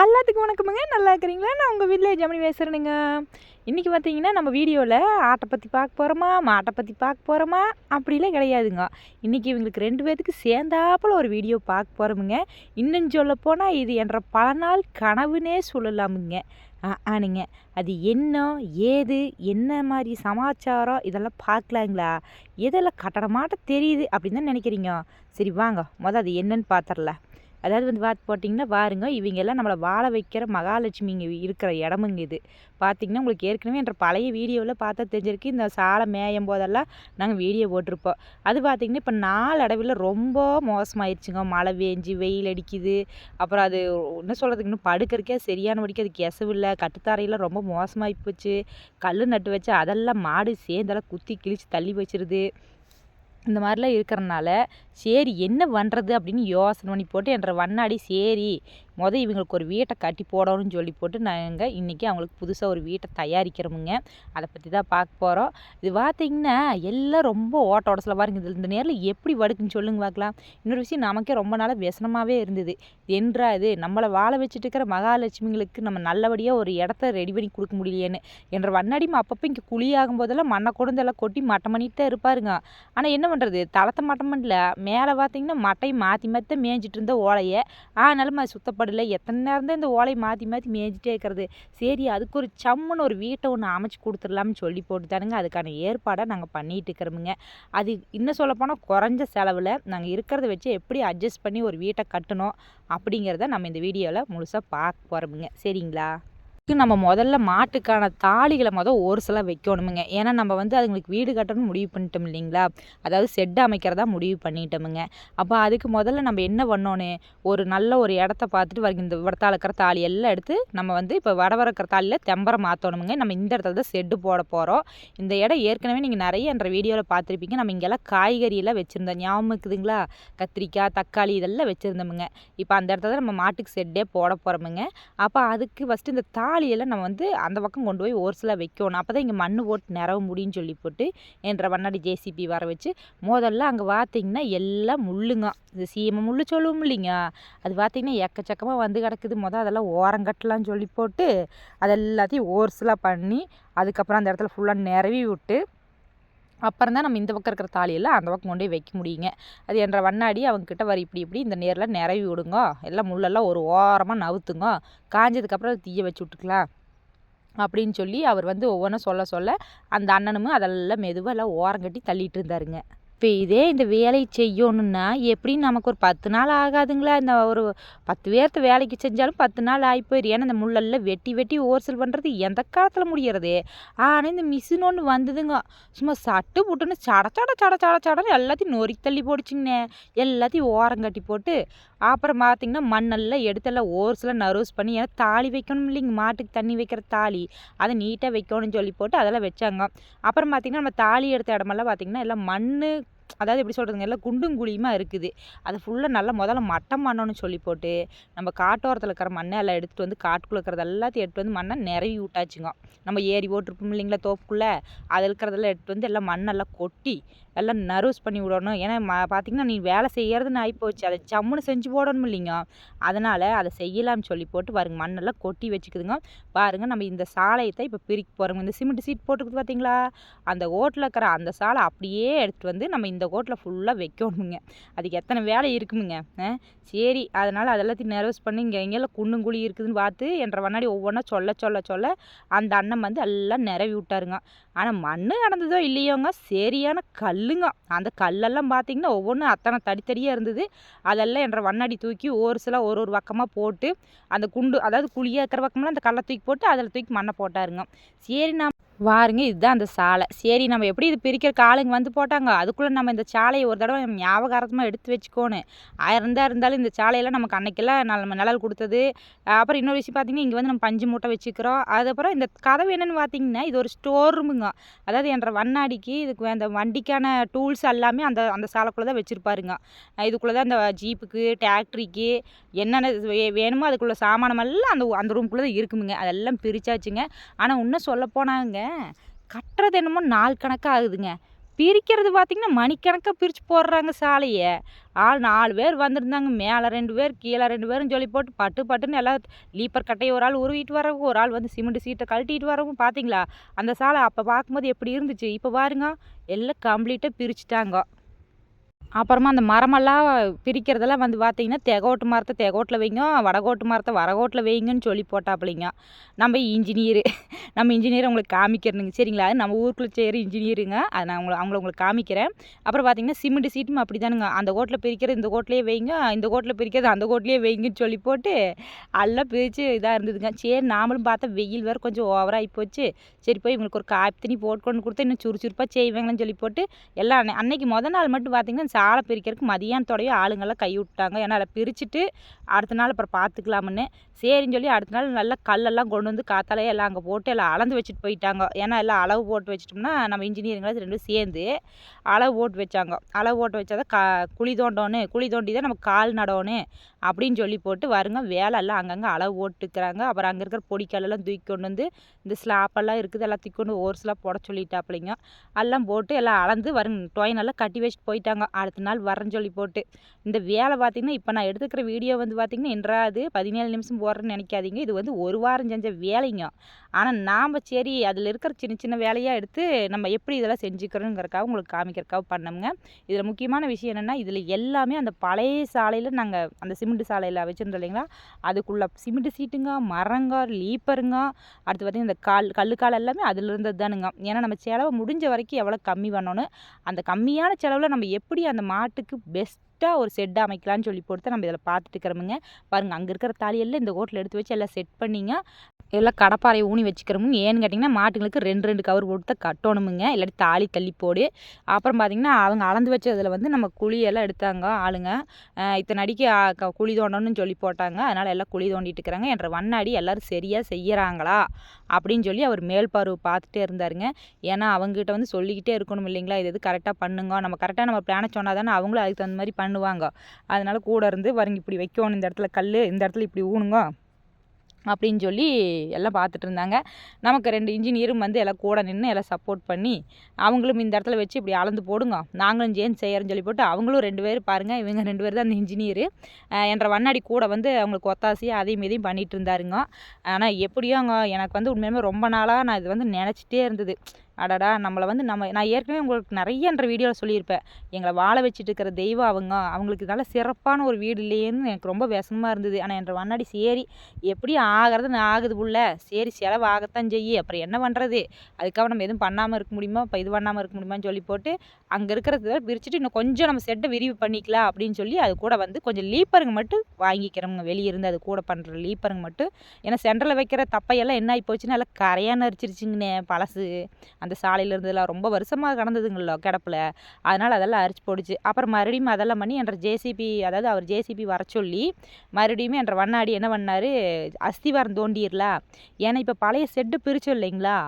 எல்லாத்துக்கும் வணக்கமுங்க. நல்லா இருக்கிறீங்களா? நான் உங்கள் வீட்டில் ஜமனி பேசுகிறேனுங்க இன்றைக்கி பார்த்தீங்கன்னா நம்ம வீடியோவில் ஆட்டை பற்றி பார்க்க போகிறோமா மாட்டை பற்றி பார்க்க போகிறோமா அப்படிலாம் கிடையாதுங்க. இன்றைக்கி இவங்களுக்கு ரெண்டு பேர்த்துக்கு சேர்ந்தாப்பில் ஒரு வீடியோ பார்க்க போகிறோமுங்க இன்னும் சொல்ல போனால் இது என்ற பல நாள் கனவுனே சொல்லலாமுங்க. ஆனுங்க. அது என்ன ஏது என்ன மாதிரி சமாச்சாரம்? இதெல்லாம் பார்க்கலாங்களா? எதெல்லாம் கட்டடமாட்ட தெரியுது அப்படின்னு தான் நினைக்கிறீங்க. சரி வாங்க. மொதல் அது என்னன்னு பார்த்துடலாம் அதாவது வந்து பார்த்து போட்டிங்கன்னா பாருங்க இவங்க எல்லாம் நம்மளை வாழ வைக்கிற மகாலட்சுமி இங்கே இருக்கிற இடமுங்க இது. பார்த்திங்கன்னா உங்களுக்கு ஏற்கனவே என்ற பழைய வீடியோவில் பார்த்தா தெரிஞ்சிருக்கு. இந்த சாலை மேயும் போதெல்லாம் நாங்கள் வீடியோ போட்டிருப்போம். அது பார்த்திங்கன்னா இப்போ நாலு அடவில் ரொம்ப மோசமாயிருச்சுங்க. மழை வேஞ்சு வெயில் அடிக்குது. அப்புறம் அது என்ன சொல்கிறதுக்கு இன்னும் படுக்கிறக்கே சரியான வடிக்கு அது கெசவு இல்லை கட்டுத்தாரையெல்லாம் ரொம்ப மோசமாகி போச்சு கல் நட்டு வச்சு அதெல்லாம் மாடு சேர்ந்தெல்லாம் குத்தி கிழிச்சு தள்ளி வச்சிருது. இந்த மாதிரிலாம் இருக்கிறனால சரி என்ன பண்ணுறது அப்படின்னு யோசனை பண்ணி போட்டு என்ற வண்ணாடி சரி மொதல் இவங்களுக்கு ஒரு வீட்டை கட்டி போடணும்னு சொல்லி போட்டு நாங்கள் இன்றைக்கி அவங்களுக்கு புதுசாக ஒரு வீட்டை தயாரிக்கிறோமுங்க. அதை பற்றி தான் பார்க்க போகிறோம் இது பார்த்திங்கன்னா எல்லாம் ரொம்ப ஓட்ட உடசில் பாருங்க. இது இந்த நேரில் எப்படி வடுக்குன்னு சொல்லுங்க பார்க்கலாம் இன்னொரு விஷயம் நமக்கே ரொம்ப நாளாக வியசனமாகவே இருந்தது. என்றா இது? நம்மளை வாழ வச்சுட்டு இருக்கிற மகாலட்சுமிங்களுக்கு நம்ம நல்லபடியாக ஒரு இடத்த ரெடி பண்ணி கொடுக்க முடியலையேன்னு. என்ற வண்ணாடிமா அப்பப்போ இங்கே குழியாகும் போதெல்லாம் மண்ணை கொண்டு கொட்டி மட்டம் பண்ணிட்டு தான் இருப்பாருங்க. ஆனால் என்ன பண்ணுறது தளத்தை மட்டம் பண்ணல. மேலே பார்த்தீங்கன்னா மட்டையை மாற்றி மாற்றி மேய்ஞ்சிட்டு இருந்த ஓலையை. ஆனாலும் அது சுத்தப்படலை எத்தனை நேரம் தான் இந்த ஓலையை மாற்றி மாற்றி மேய்ஞ்சிட்டே இருக்கிறது. சரி அதுக்கு ஒரு சம்முன்னு ஒரு வீட்டை ஒன்று அமைச்சு கொடுத்துடலாம்னு சொல்லி போட்டு தானுங்க அதுக்கான ஏற்பாடை நாங்கள் பண்ணிகிட்டு இருக்கிறோமுங்க. அது இன்னும் சொல்லப்போனால் குறைஞ்ச செலவில் நாங்கள் இருக்கிறத வச்சு எப்படி அட்ஜஸ்ட் பண்ணி ஒரு வீட்டை கட்டணும் அப்படிங்கிறத நம்ம இந்த வீடியோவில் முழுசாக பார்க்க போகிறோமுங்க சரிங்களா? நம்ம முதல்ல மாட்டுக்கான தாலிகளை மொதல் ஒரு சில வைக்கணுமுங்க. ஏன்னா நம்ம வந்து அதுங்களுக்கு வீடு கட்டணும்னு முடிவு பண்ணிட்டோம் இல்லைங்களா? அதாவது செட்டு அமைக்கிறதா முடிவு பண்ணிட்டோமுங்க. அப்போ அதுக்கு முதல்ல நம்ம என்ன பண்ணோன்னு ஒரு நல்ல ஒரு இடத்த பார்த்துட்டு வரைக்கும் இந்த விடத்தால் இருக்கிற தாலி எல்லாம் எடுத்து நம்ம வந்து இப்போ வட வரக்கிற தாலியில் தெம்பரை மாற்றணுமுங்க நம்ம இந்த இடத்துல தான் செட்டு போட போகிறோம் இந்த இடம் ஏற்கனவே நீங்கள் நிறைய என்ற வீடியோவில் பார்த்துருப்பீங்க. நம்ம இங்கெல்லாம் காய்கறியெல்லாம் வச்சுருந்தோம். ஞாபகம் இருக்குதுங்களா? கத்திரிக்காய் தக்காளி இதெல்லாம் வச்சுருந்தோமுங்க. இப்போ அந்த இடத்துல நம்ம மாட்டுக்கு செட்டே போட போகிறோமுங்க அப்போ அதுக்கு ஃபஸ்ட்டு இந்த தாலி தக்காளியெல்லாம் நம்ம வந்து அந்த பக்கம் கொண்டு போய் ஓர்ஸில் வைக்கணும். அப்போ தான் இங்கே மண் போட்டு நிறவ முடியும்னு சொல்லி போட்டு என்ற வண்ணாடி ஜேசிபி வர வச்சு முதல்ல அங்கே பார்த்திங்கன்னா எல்லாம் முள்ளுங்க. இந்த சீமை முள் சொல்லுவோம் இல்லைங்க அது பார்த்திங்கன்னா எக்கச்சக்கமாக வந்து கிடக்குது. மொதல் அதெல்லாம் ஓரங்கட்டலாம்னு சொல்லி போட்டு அது எல்லாத்தையும் ஓர்ஸ்லாம் பண்ணி அதுக்கப்புறம் அந்த இடத்துல ஃபுல்லாக நிறவி விட்டு அப்புறம் தான் நம்ம இந்த பக்கம் இருக்கிற தாலியெல்லாம் அந்த பக்கம் கொண்டு போய் வைக்க முடியுங்க. அது என்ற வண்ணாடி அவங்கக்கிட்ட வர இப்படி இப்படி இந்த நேரில் நிறவி விடுங்க. எல்லாம் முள்ளெல்லாம் ஒரு ஓரமாக நவுத்துங்க. காஞ்சதுக்கப்புறம் தீயை வச்சு விட்டுக்கலாம். அப்படின்னு சொல்லி அவர் வந்து ஒவ்வொன்றும் சொல்ல சொல்ல அந்த அண்ணனும் அதெல்லாம் மெதுவாக எல்லாம் ஓரம் கட்டி தள்ளிட்டு இருந்தாருங்க. இப்போ இதே இந்த வேலையை செய்யணுன்னா எப்படியும் நமக்கு ஒரு பத்து நாள் ஆகாதுங்களா? இந்த ஒரு பத்து பேர்த்த வேலைக்கு செஞ்சாலும் பத்து நாள் ஆகி போயிடும் ஏன்னா இந்த முள்ளெல்லாம் வெட்டி வெட்டி ஓர்சல் பண்ணுறது எந்த காலத்தில் முடிகிறது ஆனால் இந்த மிஷின் ஒன்று வந்ததுங்க. சும்மா சட்டு புட்டுன்னு சட சட சட சட சடன்னு எல்லாத்தையும் நொறுக்கி தள்ளி போடுச்சிங்கண்ணே எல்லாத்தையும் ஓரம் கட்டி போட்டு அப்புறம் பார்த்திங்கன்னா மண்ணெல்லாம் எடுத்தெல்லாம் ஓர்ஸ்லாம் நர்வஸ் பண்ணி ஏன்னா தாலி வைக்கணும் இல்லைங்க. மாட்டுக்கு தண்ணி வைக்கிற தாலி. அதை நீட்டாக வைக்கணும்னு சொல்லி போட்டு அதெல்லாம் வச்சாங்க. அப்புறம் பார்த்திங்கன்னா நம்ம தாலி எடுத்த இடமெல்லாம் பார்த்திங்கன்னா எல்லாம் மண் அதாவது எப்படி சொல்கிறதுங்க எல்லாம் குண்டும் குழியுமாக இருக்குது. அது ஃபுல்லாக நல்லா முதல்ல மட்டம் பண்ணணும்னு சொல்லி போட்டு நம்ம காட்டோரத்தில் இருக்கிற மண்ணை எல்லாம் எடுத்துகிட்டு வந்து காட்டுக்குள்ளே இருக்கிறது எல்லாத்தையும் எடுத்து வந்து மண்ணை நிறவி விட்டாச்சுங்க. நம்ம ஏறி போட்டிருப்போம் இல்லைங்களா தோப்புக்குள்ளே? அதில் இருக்கிறதெல்லாம் எடுத்துகிட்டு வந்து எல்லாம் மண்ணெல்லாம் கொட்டி எல்லாம் நர்வஸ் பண்ணி விடணும். ஏன்னா ம பார்த்திங்கன்னா நீ வேலை செய்கிறதுன்னு ஆகிப்போச்சு அதை சம்முன்னு செஞ்சு போடணும் இல்லைங்க. அதனால் அதை செய்யலாம்னு சொல்லி போட்டு பாருங்க. மண்ணெல்லாம் கொட்டி வச்சுக்குதுங்க. பாருங்கள் நம்ம இந்த சாலையத்தை இப்போ பிரிக்க போகிறோங்க இந்த சிமெண்ட் சீட் போட்டுக்குது பார்த்தீங்களா அந்த ஓட்டில் இருக்கிற அந்த சாலை அப்படியே எடுத்துகிட்டு வந்து நம்ம இந்த ஓட்டில் ஃபுல்லாக வைக்கணுங்க. அதுக்கு எத்தனை வேலை இருக்குமுங்க சரி அதனால் அதெல்லாத்தையும் நர்வஸ் பண்ணி இங்கே எங்கெல்லாம் குண்டும் குழி இருக்குதுன்னு பார்த்து என்ற வண்ணாடி ஒவ்வொன்றா சொல்ல சொல்ல சொல்ல அந்த அண்ணன் வந்து எல்லாம் நிறவி விட்டாருங்க. ஆனால் மண் நடந்ததோ இல்லையோங்க? சரியான கல்லுங்க. அந்த கல்லெல்லாம் பார்த்திங்கன்னா ஒவ்வொன்றும் அத்தனை தடித்தடியாக இருந்தது. அதெல்லாம் என்ற வண்ணாடி தூக்கி ஒரு சில ஒரு ஒரு பக்கமாக போட்டு அந்த குண்டு அதாவது குழியாக இருக்கிற பக்கமெல்லாம் அந்த கல்லை தூக்கி போட்டு அதில் தூக்கி மண்ணை போட்டாருங்க. சரி நான் வாருங்க இதுதான் அந்த சாலை. சரி நம்ம எப்படி இது பிரிக்கிற காலுங்க வந்து போட்டாங்க? அதுக்குள்ளே நம்ம இந்த சாலையை ஒரு தடவை ஞாபகார்த்தமாக எடுத்து வச்சுக்கோணும். ஆயிரம் தான் இருந்தாலும் இந்த சாலையெல்லாம் நமக்கு அன்னைக்கெல்லாம் நம்ம நிழல் கொடுத்தது. அப்புறம் இன்னொரு விஷயம் பார்த்தீங்கன்னா இங்கே வந்து நம்ம பஞ்சு மூட்டை வச்சுக்கிறோம். அதுக்கப்புறம் இந்த கதவு என்னென்னு பார்த்தீங்கன்னா இது ஒரு ஸ்டோர் ரூமுங்க. அதாவது என்ற வண்ணாடிக்கு இதுக்கு அந்த வண்டிக்கான டூல்ஸ் எல்லாமே அந்த அந்த சாலைக்குள்ளே தான் வச்சுருப்பாருங்க. இதுக்குள்ளே தான் அந்த ஜீப்புக்கு டிராக்டரிக்கு என்னென்ன வேணுமோ அதுக்குள்ளே சாமானமெல்லாம் அந்த அந்த ரூம்குள்ளே தான் இருக்குமுங்க. அதெல்லாம் பிரித்தாச்சுங்க ஆனால் இன்னும் சொல்ல போனாங்க கட்டுறது என்னமோ நாள் கணக்காக ஆகுதுங்க. பிரிக்கிறது பார்த்திங்கன்னா மணிக்கணக்காக பிரித்து போடுறாங்க சாலையை. ஆள் நாலு பேர் வந்திருந்தாங்க. மேலே ரெண்டு பேர் கீழே ரெண்டு பேரும் சொல்லி போட்டு பட்டு பட்டுன்னு எல்லாம் லீப்பர் கட்டையை ஒரு ஆள் உருவிட்டு வரவும் ஒரு ஆள் வந்து சிமெண்ட் சீட்டை கழட்டிட்டு வரவும் பார்த்தீங்களா அந்த சாலை அப்போ பார்க்கும்போது எப்படி இருந்துச்சு? இப்போ பாருங்க. எல்லாம் கம்ப்ளீட்டாக பிரிச்சுட்டாங்க. அப்புறமா அந்த மரமெல்லாம் பிரிக்கிறதெல்லாம் வந்து பார்த்திங்கன்னா தெகோட்டு மரத்தை தெகோட்டில் வைங்க வடகோட்டு மரத்தை வடகோட்டில் வைங்கன்னு சொல்லி போட்டாப்புலிங்க. நம்ம இன்ஜினியரு. நம்ம இன்ஜினியர் உங்களுக்கு காமிக்கிறனுங்க. சரிங்களா? அது நம்ம ஊருக்குள்ளே செய்கிற இன்ஜினியருங்க. அதை நான் உங்களை அவங்கள உங்களுக்கு காமிக்கிறேன். அப்புறம் பார்த்திங்கன்னா சிமெண்ட் சீட்டும் அப்படி தானுங்க அந்த கோட்டில் பிரிக்கிறது இந்த கோட்டிலே வைங்க இந்த கோட்டில் பிரிக்கிறது அந்த கோட்டிலே வைங்கன்னு சொல்லி போட்டு எல்லாம் பிரித்து இதாக இருந்ததுங்க. சரி நாமளும் பார்த்தா வெயில் வேறு கொஞ்சம் ஓவராகி போச்சு. சரி போய் இவங்களுக்கு ஒரு காப்பி தண்ணி போட்டு கொண்டு கொடுத்தா இன்னும் சுறுசுறுப்பாக செய்வாங்கன்னு சொல்லி போட்டு எல்லாம் அன்னை- அன்னைக்கு முத நாள் மட்டும் பார்த்திங்கன்னா காலை பிரிக்கிறதுக்கு மதியானத்தோடய ஆளுங்கெல்லாம் கை விட்டாங்க. ஏன்னா அதை பிரிச்சுட்டு அடுத்த நாள் அப்புறம் பார்த்துக்கலாம்னு. சரின்னு சொல்லி அடுத்த நாள் நல்லா கல்லெல்லாம் கொண்டு வந்து காத்தாலே எல்லாம் அங்கே போட்டு எல்லாம் அளந்து வச்சுட்டு போயிட்டாங்க. ஏன்னா எல்லாம் அளவு போட்டு வச்சிட்டோம்னா நம்ம இன்ஜினியரிங்லாம் ரெண்டும் சேர்ந்து அளவு போட்டு வச்சாங்க. அளவு போட்டு வச்சாதான் கா குழி தோண்டோன்னு குழி தோண்டி தான் நம்ம கால் நடணும் அப்படின்னு சொல்லி போட்டு வருங்க. வேலை எல்லாம் அங்கங்கே அளவு போட்டுக்கிறாங்க. அப்புறம் அங்கே இருக்கிற பொடிக்கல்லாம் தூக்கி கொண்டு வந்து இந்த ஸ்லாப்பெல்லாம் இருக்குது எல்லாம் தூக்கி கொண்டு ஒரு ஸ்லாப் போட சொல்லிட்டாப்பிள்ளைங்க எல்லாம் போட்டு எல்லாம் அளந்து வருங்க. டொயின் எல்லாம் கட்டி வச்சுட்டு போயிட்டாங்க. அடுத்த நாள் வரேன்னு சொல்லி போட்டு. இந்த வேலை பார்த்திங்கன்னா இப்போ நான் எடுத்துக்கிற வீடியோ வந்து பார்த்திங்கன்னா என்றாது பதினேழு நிமிஷம் போடுறேன்னு நினைக்காதீங்க. இது வந்து ஒரு வாரம் செஞ்ச வேலைங்க. ஆனால் நாம் சரி அதில் இருக்கிற சின்ன சின்ன வேலையாக எடுத்து நம்ம எப்படி இதெல்லாம் செஞ்சுக்கிறோங்கிறக்காக உங்களுக்கு காமிக்கிறக்காக பண்ணோங்க இதில் முக்கியமான விஷயம் என்னென்னா இதில் எல்லாமே அந்த பழைய சாலையில் நாங்கள் அந்த சிமெண்ட் சாலையில் வச்சுருந்தோம் இல்லைங்களா? அதுக்குள்ளே சிமெண்ட் சீட்டுங்க மரங்க லீப்பருங்க அடுத்து பார்த்திங்கன்னா இந்த கால் கல்லுக்கால் எல்லாமே அதில் இருந்தது தானுங்க ஏன்னா நம்ம செலவை முடிஞ்ச வரைக்கும் எவ்வளோ கம்மி பண்ணணும். அந்த கம்மியான செலவில் நம்ம எப்படி அந்த அந்த மாட்டுக்கு பெஸ்ட் பெஸ்ட்டாக ஒரு செட் அமைக்கலாம்னு சொல்லி போட்டு நம்ம இதில் பார்த்துட்டு இருக்கிறோமுங்க. பாருங்கள் அங்கே இருக்கிற தாலியெல்லாம் இந்த கோட்டில் எடுத்து வச்சு எல்லாம் செட் பண்ணிங்க. எல்லாம் கடப்பாறை ஊனி வச்சுக்கிறோமுங்க. ஏன்னு கேட்டிங்கன்னா மாட்டுங்களுக்கு ரெண்டு ரெண்டு கவர் போட்டு தான் கட்டணுமுங்க. இல்லாட்டி தாலி தள்ளி போடு. அப்புறம் பார்த்திங்கன்னா அவங்க அளந்து வச்சதில் வந்து நம்ம குழியெல்லாம் எடுத்தாங்க ஆளுங்க. இத்தனை அடிக்கு க- குழி தோண்டணும்னு சொல்லி போட்டாங்க. அதனால் எல்லாம் குழி தோண்டிட்டு இருக்கிறாங்க. என்ற வண்ணாடி எல்லோரும் சரியாக செய்கிறாங்களா அப்படின்னு சொல்லி அவர் மேல் பார்வை பார்த்துட்டே இருந்தாருங்க. ஏன்னா அவங்ககிட்ட வந்து சொல்லிக்கிட்டே இருக்கணும் இல்லைங்களா? இது இது கரெக்டாக பண்ணுங்க. நம்ம கரெக்டாக நம்ம பிளானை சொன்னால் தானே அவங்களும் அதுக்கு தகுந்த மாதிரி பண்ண பண்ணுவாங்க. அதனால் கூட இருந்து வருங்க இப்படி வைக்கணும் இந்த இடத்துல கல் இந்த இடத்துல இப்படி ஊனுங்க அப்படின்னு சொல்லி எல்லாம் பார்த்துட்டு இருந்தாங்க. நமக்கு ரெண்டு இன்ஜினியரும் வந்து எல்லாம் கூட நின்று எல்லாம் சப்போர்ட் பண்ணி அவங்களும் இந்த இடத்துல வச்சு இப்படி அளந்து போடுங்க. நாங்களும் ஜேன் செய்யறோம்னு சொல்லி போட்டு அவங்களும் ரெண்டு பேர் பாருங்கள் இவங்க ரெண்டு பேர் தான் அந்த இன்ஜினியரு என்ற வண்ணாடி கூட வந்து அவங்களுக்கு ஒத்தாசையாக அதையும் இதையும் பண்ணிட்டு இருந்தாருங்க. ஆனால் எப்படியோ அங்கே எனக்கு வந்து உண்மையுமே ரொம்ப நாளாக நான் இது வந்து நினச்சிட்டே இருந்தது. அடடா நம்மளை வந்து நம்ம நான் ஏற்கனவே உங்களுக்கு நிறையன்ற வீடியோவில் சொல்லியிருப்பேன். எங்களை வாழ வச்சுட்டு இருக்கிற தெய்வம் அவங்க. அவங்களுக்கு நல்ல சிறப்பான ஒரு வீடு இல்லையேன்னு எனக்கு ரொம்ப விஷமமாக இருந்தது. ஆனால் என்ற வண்ணாடி சரி எப்படி ஆகிறது? ஆகுது புள்ள. சரி செலவு ஆகத்தான் செய்யி. அப்புறம் என்ன பண்ணுறது அதுக்காக நம்ம எதுவும் பண்ணாமல் இருக்க முடியுமா? இப்போ இது பண்ணாமல் இருக்க முடியுமான்னு சொல்லி போட்டு அங்கே இருக்கிறத பிரிச்சுட்டு இன்னும் கொஞ்சம் நம்ம செட்டை விரிவு பண்ணிக்கலாம் அப்படின்னு சொல்லி அது கூட வந்து கொஞ்சம் லீப்பருங்க மட்டும் வாங்கிக்கிறோங்க வெளியே இருந்து அது கூட பண்ணுற லீப்பருங்க மட்டும். ஏன்னா சென்டரில் வைக்கிற தப்பையெல்லாம் என்ன ஆகி போச்சுன்னா எல்லாம் கரையான்னு அரிச்சிருச்சுங்கண்ணே பழசு. அந்த சாலையில் இருந்ததெல்லாம் ரொம்ப வருஷமாக கடந்ததுங்களோ கிடப்பில். அதனால் அதெல்லாம் அரிச்சு போடுச்சு. அப்புறம் மறுபடியும் அதெல்லாம் பண்ணி என்ற ஜேசிபி அதாவது அவர் ஜேசிபி வர சொல்லி மறுபடியும் என்ற வண்ணாடி என்ன பண்ணார்? அஸ்திவாரம் தோண்டிடலாம் ஏன்னா இப்போ பழைய செட்டு பிரிச்சோம் இல்லைங்களா?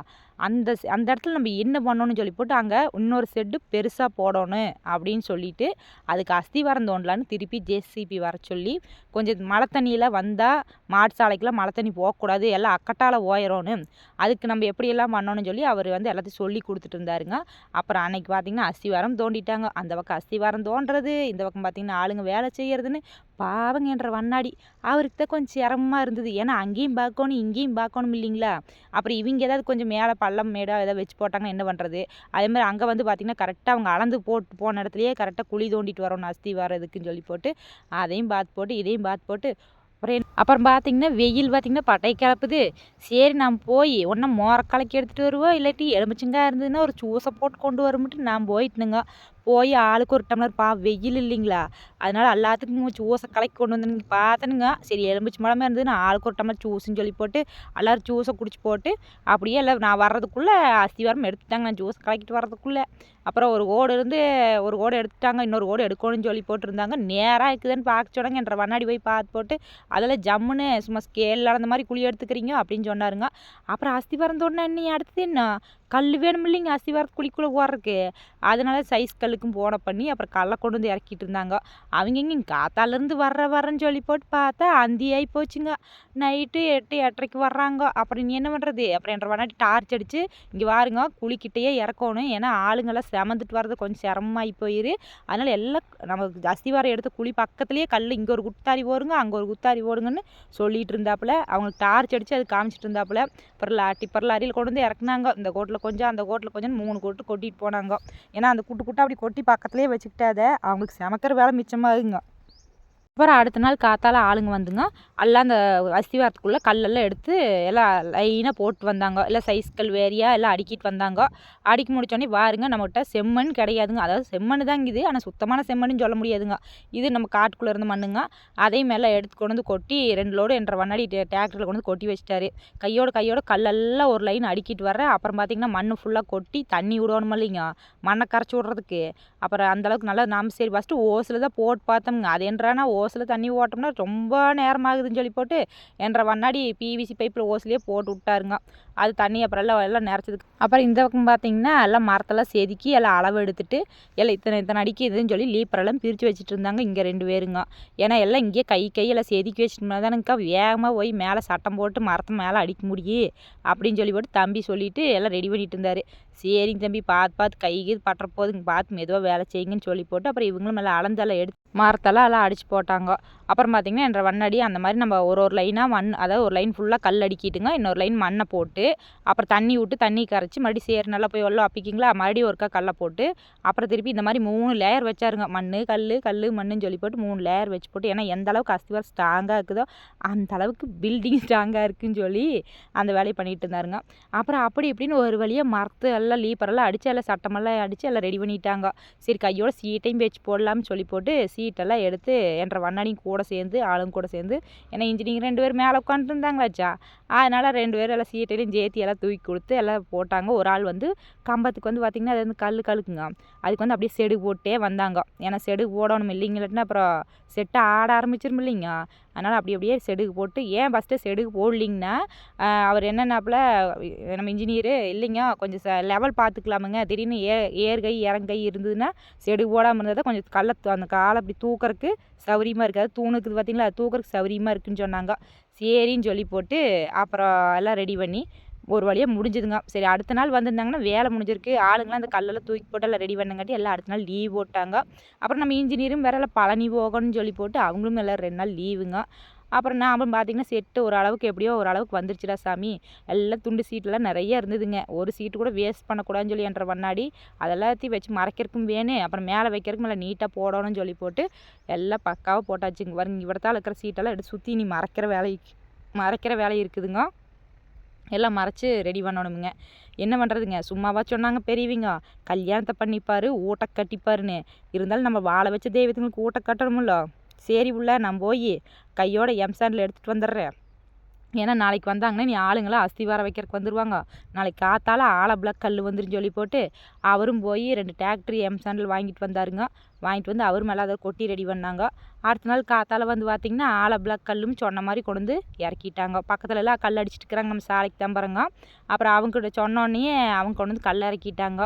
அந்த அந்த இடத்துல நம்ம என்ன பண்ணணும்னு சொல்லி போட்டு அங்கே இன்னொரு செட்டு பெருசாக போடணும் அப்படின்னு சொல்லிட்டு அதுக்கு அஸ்திவாரம் தோண்டலான்னு திருப்பி ஜேசிபி வர சொல்லி கொஞ்சம் மழை தண்ணியெல்லாம் வந்தால் மாட்டு சாலைக்கெலாம் மழை தண்ணி போகக்கூடாது எல்லாம் அக்கட்டால் ஓயிரணும் அதுக்கு நம்ம எப்படியெல்லாம் பண்ணணும்னு சொல்லி அவர் வந்து எல்லாத்தையும் சொல்லி கொடுத்துட்டு இருந்தாருங்க. அப்புறம் அன்னைக்கு பார்த்தீங்கன்னா அஸ்திவாரம் தோண்டிட்டாங்க. அந்த பக்கம் அஸ்திவாரம் தோண்டுறது இந்த பக்கம் பார்த்திங்கன்னா ஆளுங்க வேலை செய்கிறதுன்னு பாவங்கன்ற வண்ணாடி. அவருக்கு தான் கொஞ்சம் சிரமமாக இருந்தது. ஏன்னா அங்கேயும் பார்க்கணும் இங்கேயும் பார்க்கணும் இல்லைங்களா? அப்புறம் இவங்க ஏதாவது கொஞ்சம் மேலே பள்ளம் மேடோ ஏதாவது வச்சு போட்டாங்கன்னா என்ன பண்ணுறது அதே மாதிரி அங்கே வந்து பார்த்திங்கன்னா கரெக்டாக அவங்க அளந்து போட்டு போன இடத்துலையே கரெக்டாக குழி தோண்டிட்டு வரணும் அஸ்தி வரதுக்குன்னு சொல்லி போட்டு அதையும் பார்த்து போட்டு இதையும் பார்த்து போட்டு அப்புறம் அப்புறம் பார்த்தீங்கன்னா வெயில் பார்த்திங்கன்னா பட்டை கிளப்புது. சரி நாம் போய் ஒன்றா மோரக்கலைக்கு எடுத்துகிட்டு வருவோம் இல்லாட்டி எலுமிச்சங்காய் இருந்ததுன்னா ஒரு சூசை போட்டு கொண்டு வரமுட்டு நான் போயிட்டுனுங்க. போய் ஆளுக்கு ஒரு டம்ளர் பா வெயில் இல்லைங்களா? அதனால் எல்லாத்துக்கும் ஜூஸை கலக்கி கொண்டு வந்து பார்த்தனுங்க சரி எலுமிச்சு மழமே நான் ஆளுக்கு ஒரு டம்ளர் ஜூஸ்ன்னு சொல்லி போட்டு எல்லோரும் ஜூஸை குடிச்சு போட்டு அப்படியே எல்லாம் நான் வர்றதுக்குள்ளே அஸ்திவாரம் எடுத்துட்டாங்க. நான் ஜூஸ் கலக்கிட்டு வர்றதுக்குள்ளே. அப்புறம் ஒரு ஓடு இருந்து ஒரு ஓடு எடுத்துட்டாங்க இன்னொரு ஓடு எடுக்கணும்னு சொல்லி போட்டிருந்தாங்க. நேராக இருக்குதுன்னு பார்க்க சொன்னாங்க. என்ற வண்ணாடி போய் பார்த்து போட்டு அதில் ஜம்முன்னு சும்மா ஸ்கேலில் அந்த மாதிரி குழி எடுத்துக்கிறீங்க அப்படின்னு சொன்னாருங்க. அப்புறம் அஸ்திவாரம் தோண்டினா என்ன அடுத்தது என்ன? கல் வேணும் இல்லைங்க அஸ்திவாரத்து குழிக்குள்ளே போடுறதுக்கு அதனால சைஸ் கல்லுக்கும் போட பண்ணி அப்புறம் கல்லை கொண்டு வந்து இறக்கிட்டு இருந்தாங்க. அவங்க இங்கே காத்தாலேருந்து வர்ற வரேன்னு சொல்லி போட்டு பார்த்தா அந்தி ஆகி போச்சுங்க. நைட்டு எட்டு எட்டரைக்கு வர்றாங்க. அப்புறம் நீ என்ன பண்ணுறது அப்புறம் என்ற வனாட்டி டார்ச் அடித்து இங்கே வாருங்க குழிக்கிட்டேயே இறக்கணும். ஏன்னா ஆளுங்கெல்லாம் சிரமந்துட்டு வர்றது கொஞ்சம் சிரமமாகி போயிரு. அதனால் எல்லாம் நம்ம அஸ்திவாரம் எடுத்து குழி பக்கத்துலேயே கல் இங்கே ஒரு குத்தாரி போடுங்க அங்கே ஒரு குத்தாரி போடுங்கன்னு சொல்லிட்டு இருந்தாப்புல. அவங்களுக்கு டார்ச் அடித்து அது காமிச்சிட்டு இருந்தாப்புல. அப்புறம் லா டிப்பர் லாரியில் கொண்டு வந்து இறக்குனாங்க. இந்த கோட்டில் கொஞ்சம் அந்த கோட்டில் கொஞ்சம் மூணு கோட்டு கொட்டிட்டு போனாங்க. ஏன்னா அந்த குட்டு குட்டை அப்படி கொட்டி பக்கத்துலேயே வச்சுக்கிட்டாத அவங்களுக்கு சமைக்கிற வேலை மிச்சமாகுங்க அப்புறம் அடுத்த நாள் காத்தால் ஆளுங்க வந்துங்க. எல்லாம் அந்த அஸ்திவாரத்துக்குள்ளே கல்லெல்லாம் எடுத்து எல்லாம் லைனாக போட்டு வந்தாங்க. எல்லாம் சைஸ் கல் வேறியாக எல்லாம் அடுக்கிட்டு வந்தாங்க. அடுக்கி முடித்தோடனே பாருங்க நம்மகிட்ட செம்மண் கிடையாதுங்க. அதாவது செம்மண் தாங்க இது. ஆனால் சுத்தமான செம்மண்னு சொல்ல முடியாதுங்க. இது நம்ம காட்டுக்குள்ளே இருந்த மண்ணுங்க. அதையும் மேலே எடுத்து கொண்டு வந்து கொட்டி ரெண்டு லோடு என்ற வண்ணாடி டிராக்டரில் கொண்டு வந்து கொட்டி வச்சிட்டாரு. கையோட கையோட கல்லெல்லாம் ஒரு லைன் அடுக்கிட்டு வர்றேன். அப்புறம் பார்த்திங்கன்னா மண் ஃபுல்லாக கொட்டி தண்ணி விடணும் இல்லைங்க? மண்ணை கரைச்சி விட்றதுக்கு. அப்புறம் அந்தளவுக்கு நல்லா நாம் சரி ஃபஸ்ட்டு ஓசில் தான் போட்டு பார்த்தோம்ங்க. அது என்றானா ஓசில் தண்ணி ஓட்டோம்னா ரொம்ப நேரமாகுதுன்னு சொல்லி போட்டு என்ற வண்ணாடி பிவிசி பைப்பில் ஓசிலே போட்டு விட்டாருங்க. அது தண்ணி அப்புறம் எல்லாம் எல்லாம் நிறச்சதுக்கு அப்புறம் இந்த பக்கம் பார்த்தீங்கன்னா எல்லாம் மரத்தெல்லாம் செதுக்கி எல்லாம் அளவு எடுத்துட்டு எல்லாம் இத்தனை இத்தனை அடிக்கு இதுன்னு சொல்லி லீப்பரெல்லாம் பிரித்து வச்சுட்டு இருந்தாங்க இங்கே ரெண்டு பேருங்க. ஏன்னா எல்லாம் இங்கேயே கை கையெல்லாம் செதுக்கி வச்சுட்டு தானுங்கக்கா வேகமாக போய் மேலே சட்டம் போட்டு மரத்தை மேலே அடிக்க முடியும் அப்படின்னு சொல்லி போட்டு தம்பி சொல்லிவிட்டு எல்லாம் ரெடி பண்ணிட்டு இருந்தார். சரிங்க தம்பி பார்த்து பார்த்து கை கீது பட்டுற போதுங்க பார்த்து மெதுவாக வேலை செய்யுங்கன்னு சொல்லி போட்டு அப்புறம் இவங்களும் மேலே அளந்தெல்லாம் எடுத்து மரத்தெல்லாம் எல்லாம் அடிச்சு போட்டாங்க. அப்புறம் பார்த்திங்கன்னா என்ற வண்ணடி அந்த மாதிரி நம்ம ஒரு ஒரு லைனாக மண் அதாவது ஒரு லைன் ஃபுல்லாக கல் அடிக்கிட்டுங்க இன்னொரு லைன் மண்ணை போட்டு அப்புறம் தண்ணி விட்டு தண்ணி கரைச்சி மறுபடியும் சேர் நல்லா போய் வெள்ளம் அப்பிக்கிங்களா மறுபடியும் ஒருக்கா கல்லை போட்டு அப்புறம் திருப்பி இந்த மாதிரி மூணு லேயர் வச்சாருங்க. மண் கல் கல் மண்ணுன்னு சொல்லி போட்டு மூணு லேயர் வச்சு போட்டு ஏன்னா எந்த அளவுக்கு அஸ்திவாரம் ஸ்ட்ராங்காக இருக்குதோ அந்த அளவுக்கு பில்டிங் ஸ்ட்ராங்காக இருக்குன்னு சொல்லி அந்த வேலையை பண்ணிகிட்டு இருந்தாருங்க. அப்புறம் அப்படி இப்படின்னு ஒரு வழியாக மரத்து எல்லாம் லீப்பரெல்லாம் அடித்து எல்லாம் சட்டமெல்லாம் அடித்து எல்லாம் ரெடி பண்ணிட்டாங்க. சரி கையோட சீட்டையும் பேச்சு போடலாம்னு சொல்லி போட்டு சீட்டெல்லாம் எடுத்து என்ற வண்ணாடியும் கூட சேர்ந்து ஆளுங்க கூட சேர்ந்து ஏன்னா இன்ஜினியரிங் ரெண்டு பேர் மேலே உட்காந்துருந்தாங்களாச்சா அதனால் ரெண்டு பேரும் எல்லாம் சீட்டையிலையும் ஜேத்தி எல்லாம் தூக்கி கொடுத்து எல்லாம் போட்டாங்க. ஒரு ஆள் வந்து கம்பத்துக்கு வந்து பார்த்திங்கன்னா அது வந்து கல் கழுக்குங்க. அதுக்கு வந்து அப்படியே செடு போட்டே வந்தாங்க. ஏன்னா செடு போடணும் இல்லைங்களாட்டினா அப்புறம் செட்டை ஆட ஆரம்பிச்சிரும் இல்லைங்க. அதனால் அப்படி அப்படியே செடுகு போட்டு ஏன் ஃபஸ்ட்டு செடுகு போடலிங்கன்னா அவர் என்னென்னாப்புல நம்ம இன்ஜினியரு இல்லைங்க கொஞ்சம் ச லெவல் பார்த்துக்கலாமுங்க. திடீர்னு ஏ ஏர்கை இறங்கை இருந்ததுன்னா செடுகு போடாமல் இருந்தால் தான் கொஞ்சம் கல்லை அந்த காலை அப்படி தூக்கறக்கு சௌரியமாக இருக்காது. தூணுக்குது பார்த்திங்களா அது தூக்கறக்கு சௌரியமாக இருக்குன்னு சொன்னாங்க. சரின்னு சொல்லி போட்டு அப்புறம் எல்லாம் ரெடி பண்ணி ஒரு வழியாக முடிஞ்சுதுங்க. சரி அடுத்த நாள் வந்திருந்தாங்கன்னா வேலை முடிஞ்சிருக்கு. ஆளுங்களாம் அந்த கல்லெல்லாம் தூக்கி போட்டு எல்லாம் ரெடி பண்ணங்காட்டி எல்லாம் அடுத்த நாள் லீவ் போட்டாங்க. அப்புறம் நம்ம இன்ஜினியரும் வேற எல்லாம் பழனி போகணும்னு சொல்லி போட்டு அவங்களும் எல்லாம் ரெண்டு நாள் லீவுங்க அப்புறம் நான் அப்புறம் பார்த்தீங்கன்னா செட்டு ஒரு அளவுக்கு எப்படியோ ஒரு அளவுக்கு வந்துருச்சுடா சாமி. எல்லாம் துண்டு சீட்டெல்லாம் நிறைய இருந்ததுங்க. ஒரு சீட்டு கூட வேஸ்ட் பண்ணக்கூடாதுன்னு சொல்லி என்ற முன்னாடி அதெல்லாத்தையும் வச்சு மறைக்கிறதுக்கும் வேணும் அப்புறம் மேலே வைக்கிறக்கும் எல்லாம் நீட்டாக போடணும்னு சொல்லி போட்டு எல்லாம் பக்காவாக போட்டாச்சுங்க. வருங்க இவ்வளோத்தால் இருக்கிற சீட்டெல்லாம் எடுத்து சுற்றி நீ மறைக்கிற வேலை மறைக்கிற வேலை இருக்குதுங்க. எல்லாம் மறைச்சி ரெடி பண்ணணுமுங்க. என்ன பண்ணுறதுங்க சும்மாவா சொன்னாங்க பெரியவங்க. கல்யாணத்தை பண்ணிப்பார் ஊட்ட கட்டிப்பாருன்னு. இருந்தாலும் நம்ம வாழை வச்ச தெய்வத்துங்களுக்கு ஊட்ட கட்டணுமில்ல சரி உள்ள நான் போய் கையோட எம்சாண்டில் எடுத்துகிட்டு வந்துடுறேன். ஏன்னா நாளைக்கு வந்தாங்கன்னா நீ ஆளுங்களாம் அஸ்திவாரம் வைக்கிறதுக்கு வந்துடுவாங்க நாளைக்கு காத்தால் ஆலை பிளாக் கல் வந்துருன்னு சொல்லி போட்டு அவரும் போய் ரெண்டு டிராக்டர் எம் சாண்டில் வாங்கிட்டு வந்தாருங்க. வாங்கிட்டு வந்து அவர் மேலே அதை கொட்டி ரெடி பண்ணாங்க. அடுத்த நாள் காத்தால் வந்து பார்த்திங்கன்னா ஆலை பிளாக் கல்லும் சொன்ன மாதிரி கொண்டு வந்து இறக்கிட்டாங்க. பக்கத்துல எல்லாம் கல் அடிச்சிட்டு இருக்கிறாங்க நம்ம சாலைக்கு தம்புறங்க அப்புறம் அவங்ககிட்ட சொன்னோடனே அவங்க கொண்டு வந்து கல் இறக்கிட்டாங்க.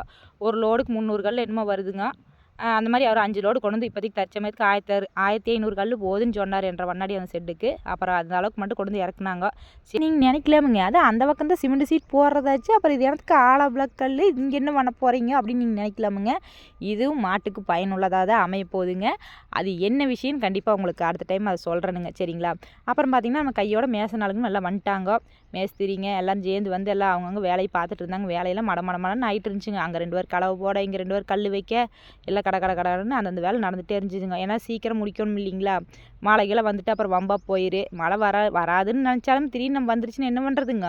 ஒரு லோடுக்கு முந்நூறு கல் என்னமோ வருதுங்க. அந்த மாதிரி அவர் அஞ்சு லோடு கொண்டு வந்து இப்போதைக்கு தற்சமயத்துக்கு ஆயிரத்தி ஆயிரத்தி ஐநூறு கல் போதுன்னு சொன்னார் என்ற வண்ணாடி அந்த செட்டுக்கு. அப்புறம் அந்த அளவுக்கு மட்டும் கொண்டு வந்து இறக்குனாங்க. சரி நீங்கள் நினைக்கலாமுங்க. அது அந்த பக்கம் தான் சிமெண்ட் சீட் போடுறதாச்சு அப்புறம் இது எனக்கு ஆலா பிளாக் கல் இங்கே என்ன பண்ண போகிறீங்க அப்படின்னு நீங்கள் நினைக்கலாமுங்க. இதுவும் மாட்டுக்கு பயனுள்ளதாக தான் அமைய போகுதுங்க. அது என்ன விஷயம்னு கண்டிப்பாக உங்களுக்கு அடுத்த டைம் அதை சொல்கிறேனுங்க சரிங்களா? அப்புறம் பார்த்திங்கன்னா நம்ம கையோட மேச நாளுங்க நல்லா வந்துட்டாங்க. மேஸ்திரிங்க எல்லாம் சேர்ந்து வந்து எல்லாம் அவங்கவுங்க வேலையை பார்த்துட்டு இருந்தாங்க. வேலையெல்லாம் மட மடன்னு ஆகிட்டு இருந்துச்சுங்க. அங்கே ரெண்டு பேர் களவு போட இங்கே ரெண்டு பேர் கல் வைக்க எல்லாம் கடை கடை கடைன்னு அந்தந்த வேலை நடந்துகிட்டே இருந்துச்சுங்க. ஏன்னா சீக்கிரம் முடிக்கணும் இல்லைங்களா? மழைகளை வந்துட்டு அப்புறம் வம்பா போயிரு. மழை வர வராதுன்னு நினச்சாலும் திடீர்னு நம்ம வந்துருச்சுன்னு என்ன பண்ணுறதுங்க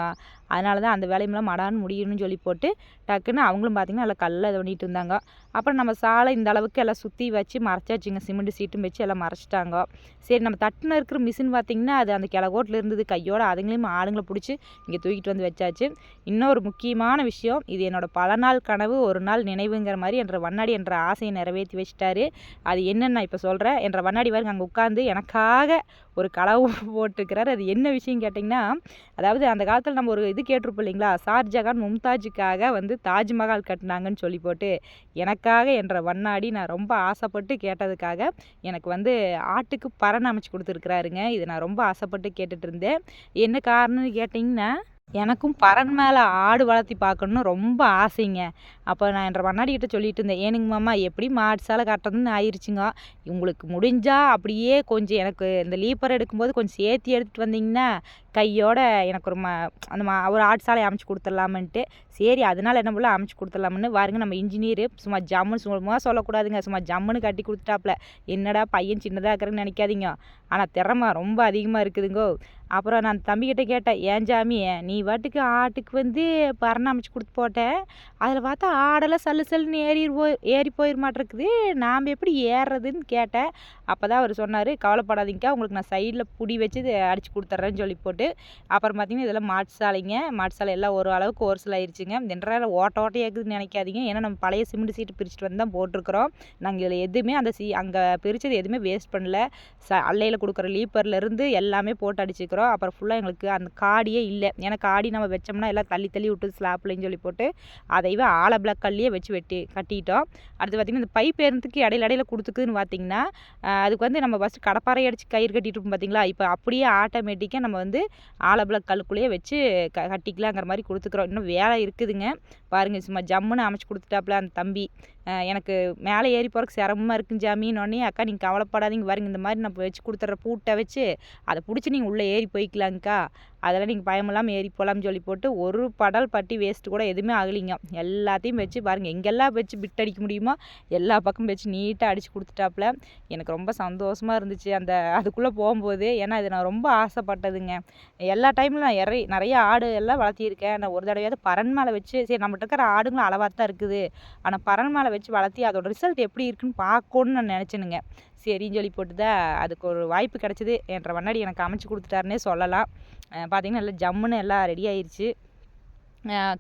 அதனால தான் அந்த வேலையெல்லாம் மடான்னு முடியணும்னு சொல்லி போட்டு டக்குன்னு அவங்களும் பார்த்திங்கன்னா எல்லாம் கல்லை இது பண்ணிட்டு இருந்தாங்க. அப்புறம் நம்ம சாலை இந்த அளவுக்கு எல்லாம் சுற்றி வச்சு மறைச்சாச்சுங்க. சிமெண்ட் சீட்டும் வச்சு எல்லாம் மறைச்சிட்டாங்க. சரி நம்ம தட்டுன்னு இருக்கிற மிஷின் பார்த்திங்கன்னா அது அந்த கிழகோட்டில் இருந்தது. கையோட அதுங்களையும் ஆளுங்களை பிடிச்சி இங்கே தூக்கிட்டு வந்து வச்சாச்சு. இன்னொரு முக்கியமான விஷயம் இது என்னோடய பல நாள் கனவு ஒரு நாள் நினைவுங்கிற மாதிரி என்ற வண்ணாடி என்ற ஆசையை நிறைவேற்றி வச்சிட்டாரு. அது என்னென்னு நான் இப்போ சொல்கிறேன் என்ற வண்ணாடி பாருங்க அங்கே உட்காந்து எனக்காக ஒரு களவு போட்டிருக்கிறாரு. அது என்ன விஷயம் கேட்டிங்கன்னா அதாவது அந்த காலத்தில் நம்ம ஒரு இது கேட்டிருப்போம் இல்லைங்களா? ஷார்ஜகான் மும்தாஜுக்காக வந்து தாஜ்மஹால் கட்டினாங்கன்னு சொல்லி போட்டு எனக்காக என்ற வண்ணாடி நான் ரொம்ப ஆசைப்பட்டு கேட்டதுக்காக எனக்கு வந்து ஆட்டுக்கு பரண் அமைச்சு கொடுத்துருக்குறாருங்க. இது நான் ரொம்ப ஆசைப்பட்டு கேட்டுட்டு இருந்தேன். என்ன காரணம்னு கேட்டிங்கன்னா எனக்கும் பறன் மேலே ஆடு வளர்த்தி பார்க்கணுன்னு ரொம்ப ஆசைங்க. அப்போ நான் என்ற மண்ணாடிக்கிட்ட சொல்லிட்டு இருந்தேன் ஏனுங்க மாமா எப்படி மாடு சாலை கட்டுறதுன்னு ஆயிடுச்சுங்க உங்களுக்கு முடிஞ்சால் அப்படியே கொஞ்சம் எனக்கு இந்த லீப்பர் எடுக்கும்போது கொஞ்சம் சேர்த்தி எடுத்துகிட்டு வந்தீங்கன்னா கையோட எனக்கு ஒரு ம அந்த மா ஒரு ஆட்டு சாலை அமைச்சு கொடுத்துடலாமன்ட்டு. சரி அதனால என்ன பண்ணல அமைச்சு கொடுத்துடலாம்னு பாருங்க நம்ம இன்ஜினியர் சும்மா ஜம்முன்னு சும்மா சொல்லக்கூடாதுங்க. சும்மா ஜம்முன்னு கட்டி கொடுத்துட்டாப்ல. என்னடா பையன் சின்னதாக இருக்கிறேன்னு நினைக்காதீங்க. ஆனால் திறமை ரொம்ப அதிகமாக இருக்குதுங்கோ. அப்புறம் நான் தம்பிக்கிட்ட கேட்டேன் ஏன் ஜாமி நீ வாட்டுக்கு ஆட்டுக்கு வந்து பரணம் அமைச்சு கொடுத்து போட்டேன். அதில் பார்த்தா ஆடெல்லாம் சல்லு சல்லுன்னு ஏறி போய் ஏறி போயிட மாட்டேருக்குது. நாம் எப்படி ஏறுறதுன்னு கேட்டேன். அப்போ தான் அவர் சொன்னார் கவலைப்படாதீங்கக்கா. உங்களுக்கு நான் சைடில் புடி வச்சு அடித்து கொடுத்துட்றேன்னு சொல்லி போட்டு அப்புறம் பார்த்தீங்கன்னா இதெல்லாம் மாட்டு சாலைங்க. மாட்டு சாலை எல்லாம் ஒரு அளவுக்கு ஒரு சில ஆயிடுச்சுங்க இந்த ஓட்ட ஓட்டையாக்குதுன்னு நினைக்காதீங்க. ஏன்னா நம்ம பழைய சிமெண்ட் சீட்டு பிரிச்சுட்டு வந்து தான் போட்டிருக்கிறோம். நாங்கள் இதில் எதுவுமே அந்த சி அங்கே பிரித்தது எதுவுமே வேஸ்ட் பண்ணல. ச அல்லையில் கொடுக்குற லீப்பர்லேருந்து எல்லாமே போட்டு அடிச்சுக்கிறோம். அப்புறம் ஃபுல்லாக எங்களுக்கு அந்த காடியே இல்லை. ஏன்னா காடி நம்ம வச்சோம்னா எல்லாம் தள்ளி தள்ளி விட்டு ஸ்லாப்லைன்னு சொல்லி போட்டு அதைவே ஆழ பிளாக் கல்லையே வச்சு வெட்டி கட்டிட்டோம். அடுத்து பார்த்திங்கன்னா இந்த பைப் ஏறதுக்கு இடையில இடையில கொடுத்துக்குதுன்னு பார்த்தீங்கன்னா அதுக்கு வந்து நம்ம ஃபஸ்ட்டு கடப்பாறை அடித்து கயிறு கட்டிட்டு இருப்போம் பார்த்தீங்களா? இப்போ அப்படியே ஆட்டோமேட்டிக்காக நம்ம வந்து ஆலை கல்லுக்குள்ளேயே வச்சு க கட்டிக்கலாங்கிற மாதிரி கொடுத்துக்குறோம். இன்னும் வேலை இருக்குதுங்க. பாருங்கள் சும்மா ஜம்முன்னு அமைச்சு கொடுத்துட்டாப்புல அந்த தம்பி. எனக்கு மேலே ஏறி போகிறக்கு சிரமமாக இருக்குன்னு ஜாமின்னு அக்கா நீங்கள் கவலைப்படாதீங்க. பாருங்க இந்த மாதிரி நான் வச்சு கொடுத்துட்ற பூட்டை வச்சு அதை பிடிச்சி நீங்கள் உள்ளே ஏறி போய்க்கலாங்க்கா அதெல்லாம் நீங்கள் பயமில்லாமல் ஏறி போகலாம்னு சொல்லி போட்டு ஒரு படல் பட்டி வேஸ்ட்டு கூட எதுவுமே ஆகலிங்க. எல்லாத்தையும் வச்சு பாருங்கள் எங்கெல்லாம் வச்சு பிட் அடிக்க முடியுமோ எல்லா பக்கம் வச்சு நீட்டாக அடித்து கொடுத்துட்டாப்புல எனக்கு ரொம்ப சந்தோஷமாக இருந்துச்சு அந்த அதுக்குள்ளே போகும்போது. ஏன்னா இது நான் ரொம்ப ஆசைப்பட்டதுங்க. எல்லா டைமில் நான் இறை நிறைய ஆடு எல்லாம் வளர்த்திருக்கேன் நான் ஒரு தடவையாவது பரன் மேலே வச்சு சரி நம்ம நம்மகிட்ட இருக்கிற ஆடுங்களும் அளவாக தான் இருக்குது. ஆனால் பறன் மேலே வச்சு வளர்த்தி அதோட ரிசல்ட் எப்படி இருக்குன்னு பார்க்கணுன்னு நான் நினச்சேனுங்க. சரின்னு சொல்லி போட்டு தான் அதுக்கு ஒரு வாய்ப்பு கிடச்சிது என்ற வண்ணாடி எனக்கு அமைச்சு கொடுத்துட்டாருன்னே சொல்லலாம். பார்த்திங்கன்னா நல்லா ஜம்முன்னு எல்லாம் ரெடி ஆயிடுச்சு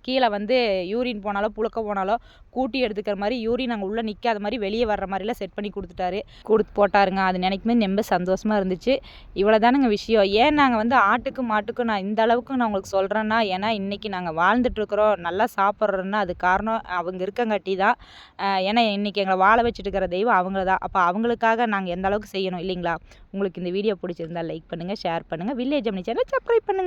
கீழே வந்து யூரின் போனாலோ புழுக்க போனாலோ கூட்டி எடுத்துக்கிற மாதிரி யூரின் அங்கே உள்ளே நிற்காத மாதிரி வெளியே வர்ற மாதிரிலாம் செட் பண்ணி கொடுத்துட்டாரு. கொடுத்து போட்டாருங்க. அது நினைக்குமே ரொம்ப சந்தோஷமாக இருந்துச்சு. இவ்வளோ தானுங்க விஷயம். ஏன் நாங்கள் வந்து ஆட்டுக்கும் மாட்டுக்கும் நான் இந்த அளவுக்கு நான் உங்களுக்கு சொல்கிறேன்னா ஏன்னா இன்றைக்கி நாங்கள் வாழ்ந்துட்டுருக்குறோம் நல்லா சாப்பிட்றோன்னா அது காரணம் அவங்க இருக்கங்காட்டி தான். ஏன்னா இன்றைக்கி எங்களை வாழ வச்சுட்டு இருக்கிற தெய்வம் அவங்கள தான். அப்போ அவங்களுக்காக நாங்கள் எந்த அளவுக்கு செய்யணும் இல்லைங்களா? உங்களுக்கு இந்த வீடியோ பிடிச்சிருந்தா லைக் பண்ணுங்கள் ஷேர் பண்ணுங்கள் வில்லேஜ் அம்னி சேனல் சப்ஸ்கிரைப் பண்ணுங்கள்